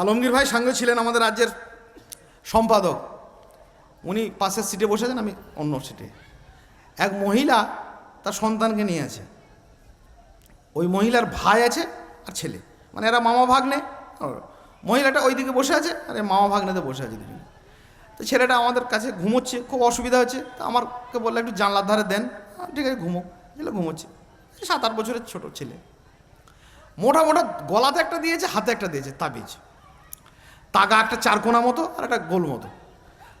আলমগীর ভাই সঙ্গে ছিলেন আমাদের রাজ্যের সম্পাদক। উনি পাশের সিটে বসে আছেন আমি অন্য সিটে এক মহিলা তার সন্তানকে নিয়ে আছে। ওই মহিলার ভাই আছে আর ছেলে। মানে এরা মামা ভাগ্নে। মহিলাটা ওইদিকে বসে আছে আর মামা ভাগ্নেতে বসে আছে দুজনে। তো ছেলেটা আমাদের কাছে ঘুমোচ্ছে, খুব অসুবিধা হচ্ছে। তো আমাকে বলল, একটু জানলার ধারে দেন। ঠিক আছে, ঘুমো। ছেলে ঘুমোচ্ছে। সাত আট বছরের ছোট ছেলে। মোটা মোটা গলাতে একটা দিয়েছে, হাতে একটা দিয়েছে, তাবিজ। তাগা একটা চারকোনা মতো আর একটা গোল মতো।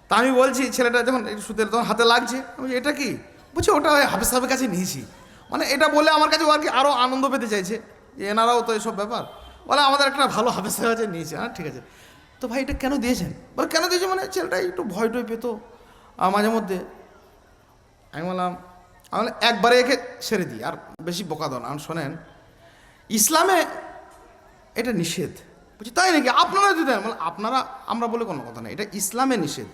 তা আমি বলছি, ছেলেটা যখন সুতের তখন হাতে লাগছে। আমি এটা কি? বলছি, ওটা হাফিজ সাহেবের কাছে নিয়েছি। মানে এটা বলে আমার কাছে আর কি আরও আনন্দ পেতে চাইছে যে এনারাও তো এসব ব্যাপার। বলে, আমাদের একটা ভালো হাফিজ সাহেব কাছে নিয়েছে। হ্যাঁ ঠিক আছে। তো ভাই, এটা কেন দিয়েছেন? বলে, কেন দিয়েছে মানে ছেলেটা একটু ভয় টয় পেতো। মাঝে মধ্যে। আমি বললাম, আমি একবারে একে ছেড়ে দিই, আর বেশি বোকা দাও না। শোনেন, ইসলামে এটা নিষেধ। বলছি তাই নাকি? আপনারা যদি বলে, আপনারা আমরা বলে কোনো কথা নেই। এটা ইসলামে নিষেধ।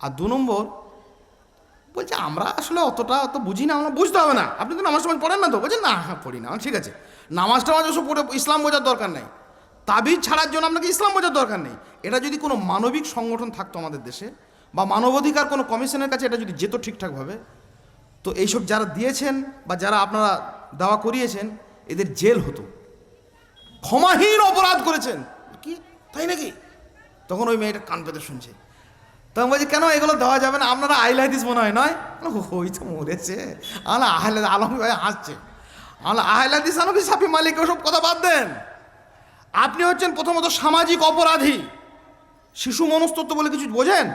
আর দু নম্বর বলছে আমরা আসলে অতটা অত বুঝি না আমরা বুঝতে হবে না। আপনি তো নামাজ টামাজ পড়েন না তো? বলছেন না হ্যাঁ পড়ি না। ঠিক আছে। নামাজ টামাজ ওসব পড়ে ইসলাম বোঝার দরকার নেই। তাবিজ ছাড়ার জন্য আপনাকে ইসলাম বোঝার দরকার নেই। এটা যদি কোনো মানবিক সংগঠন থাকতো আমাদের দেশে বা মানবাধিকার কোনো কমিশনের কাছে এটা যদি যেত ঠিকঠাকভাবে তো এইসব যারা দিয়েছেন বা যারা আপনারা দাওয়া করিয়েছেন এদের জেল হতো। ক্ষমাহীন অপরাধ করেছেন। কি? তাই নাকি? তখন ওই মেয়েটা কান পেতে শুনছে। তখন বলছি, কেন এগুলো দেওয়া যাবে না? আপনারা আইল হাদিস মনে হয়, নয়? ওই তো মরেছে। আমরা আহলে আলম ভাই হাসছে। আমরা আহলে হাদিস আলমী সাফি মালিক, ওসব কথা বাদ দেন। আপনি হচ্ছেন প্রথমত সামাজিক অপরাধী। শিশু মনস্তত্ব বলে কিছু বোঝেন?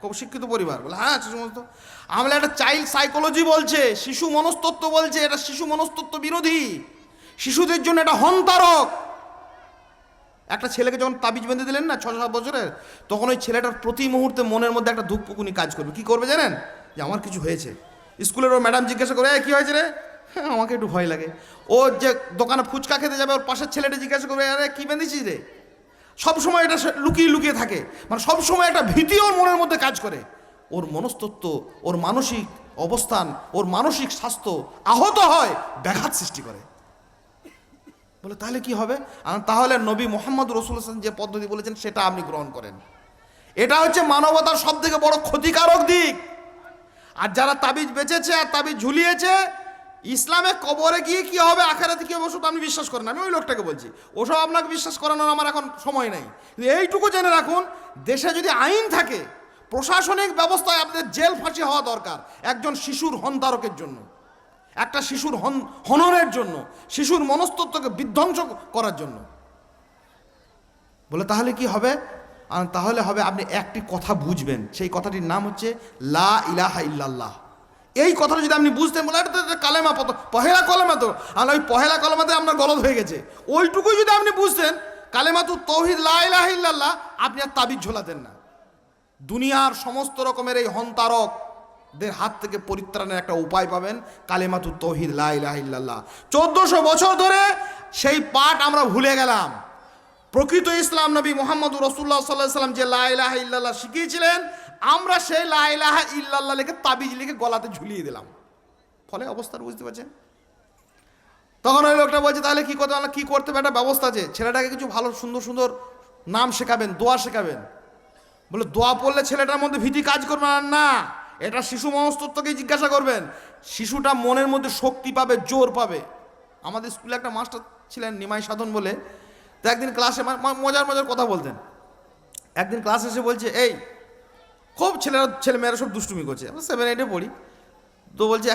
খুব শিক্ষিত পরিবার। বলে হ্যাঁ শিশু মনস্তত্ব আমরা একটা চাইল্ড সাইকোলজি বলছে, শিশু মনস্তত্ব বলছে, এটা শিশু মনস্তত্ব বিরোধী। শিশুদের জন্য এটা হন্তারক। একটা ছেলেকে যখন তাবিজ বেঁধে দিলেন না ছ সাত বছরের তখন ওই ছেলেটার প্রতি মুহূর্তে মনের মধ্যে একটা ধূপপুকুনি কাজ করবে। কি করবে জানেন? যে আমার কিছু হয়েছে। স্কুলের ও ম্যাডাম জিজ্ঞাসা করে "এ, কি হয়েছে রে? হ্যাঁ আমাকে একটু ভয় লাগে। ও যে দোকানে ফুচকা খেতে যাবে ওর পাশের ছেলেটা জিজ্ঞাসা করবে আরে কী বেঁধেছিস রে? সব সময় এটা লুকিয়ে লুকিয়ে থাকে। মানে সবসময় একটা ভীতি ওর মনের মধ্যে কাজ করে। ওর মনস্তত্ব ওর মানসিক অবস্থান ওর মানসিক স্বাস্থ্য আহত হয় ব্যাঘাত সৃষ্টি করে। বলে, তাহলে কি হবে? তাহলে নবী মোহাম্মদ রসুল যে পদ্ধতি বলেছেন, সেটা আপনি গ্রহণ করেন। এটা হচ্ছে মানবতার সব থেকে বড় ক্ষতিকারক দিক। আর যারা তাবিজ বেঁচেছে আর তাবিজ ঝুলিয়েছে, ইসলামে কবরে গিয়ে কি হবে, আখেরাতে কি হবে আপনি বিশ্বাস করেন আমি ওই লোকটাকে বলছি, ওসব আপনাকে বিশ্বাস করানোর আমার এখন সময় নেই। এইটুকু জেনে রাখুন, দেশে যদি আইন থাকে, প্রশাসনিক ব্যবস্থায় আপনাদের জেল ফাঁসি হওয়া দরকার, একজন শিশুর হন্তারকের জন্য। একটা শিশুর হন, হননের জন্য, শিশুর মনস্তত্বকে বিধ্বংস করার জন্য। বলে, তাহলে কি হবে? তাহলে হবে, আপনি একটি কথা বুঝবেন। সেই কথাটির নাম হচ্ছে, লা ইলাহা ইল্লাল্লাহ। এই কথাটা যদি আপনি বুঝতেন, বলে, এটা কালেমা পত, পহেলা কলেমা তো। আর ওই পহেলা কলেমাতে আপনার গলদ হয়ে গেছে। ওইটুকুই যদি আপনি বুঝতেন কালেমা তো তৌহিদ, লা ইলাহা ইল্লাল্লাহ, আপনি আর তাবিজ ঝোলাতেন না। দুনিয়ার সমস্ত রকমের এই হন্তারক দের হাত থেকে পরিত্রাণের একটা উপায় পাবেন কালেমাতু তৌহিদ ইল্লাল্লাহ। চোদ্দশো বছর ধরে সেই পাঠ আমরা ভুলে গেলাম। প্রকৃত ইসলাম নবী মোহাম্মদ রসুল্লাহ সাল্লাহ সাল্লাম যে লা ইলাহা ইল্লাল্লাহ শিখিয়েছিলেন, আমরা সেই লা ইলাহা ইল্লাল্লাহ লিখে তাবিজ লিখে গলাতে ঝুলিয়ে দিলাম। ফলে অবস্থাটা বুঝতে পারছেন? তখন ওই লোকটা বলছে, তাহলে কি করতে কি করতে হবে? একটা ব্যবস্থা আছে। ছেলেটাকে কিছু ভালো, সুন্দর সুন্দর নাম শেখাবেন, দোয়া শেখাবেন। বলে, দোয়া পড়লে ছেলেটার মধ্যে ভীতি কাজ করবে না। এটা শিশু মনস্তত্বকেই জিজ্ঞাসা করবেন। শিশুটা মনের মধ্যে শক্তি পাবে, জোর পাবে। আমাদের স্কুলে একটা মাস্টার ছিলেন নিমাই সাধন বলে। তো একদিন ক্লাসে মজার মজার কথা বলতেন। একদিন ক্লাস এসে বলছে, এই, খুব ছেলেরা ছেলে মেয়েরা সব দুষ্টুমি করছে। আমরা সেভেন এইটে পড়ি। তো বলছে